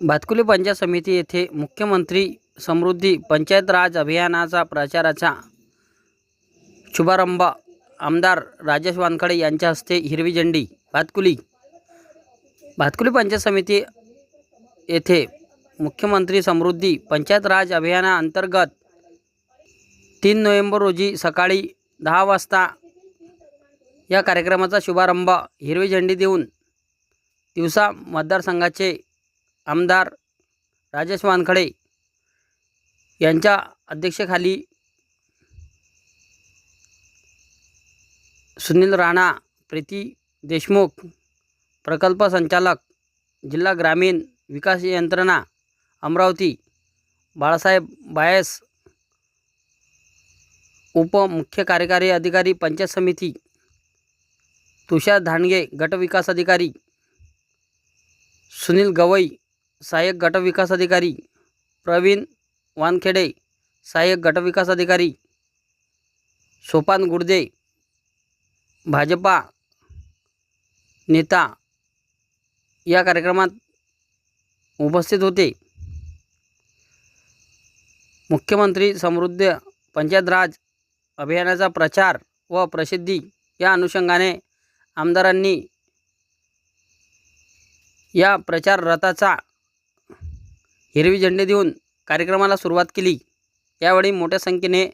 भातकुली पंचायत समिती येथे मुख्यमंत्री समृद्धी पंचायत राज अभियानाचा प्रचाराचा शुभारंभ आमदार राजेश वानखडे यांच्या हस्ते हिरवी झेंडी भातकुली भातकुली पंचायत समिती येथे मुख्यमंत्री समृद्धी पंचायत राज अभियानाअंतर्गत तीन नोव्हेंबर रोजी सकाळी दहा वाजता या कार्यक्रमाचा शुभारंभ हिरवी झेंडी देऊन दिवसा मतदारसंघाचे आमदार राजेश वानखडे यांच्या अध्यक्षेखाली सुनील राणा प्रीती देशमुख प्रकल्प संचालक जिल्हा ग्रामीण विकास यंत्रणा अमरावती बाळासाहेब बायस उपमुख्य कार्यकारी अधिकारी पंचायत समिती तुषार धांडगे गट विकास अधिकारी सुनील गवई सहाय्यक गटविकास अधिकारी प्रवीण वानखेडे सहाय्यक गटविकास अधिकारी सोपान गुडदे भाजपा नेता या कार्यक्रमात उपस्थित होते. मुख्यमंत्री समृद्ध पंचायत राज अभियानाचा प्रचार व प्रसिद्धी या अनुषंगाने आमदारांनी या प्रचार रथाचा हिरवी झेंडे देऊन कार्यक्रमाला सुरुवात केली. यावेळी मोठ्या संख्येने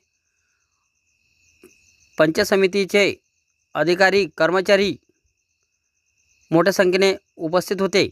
पंचायत समितीचे अधिकारी कर्मचारी मोठ्या संख्येने उपस्थित होते.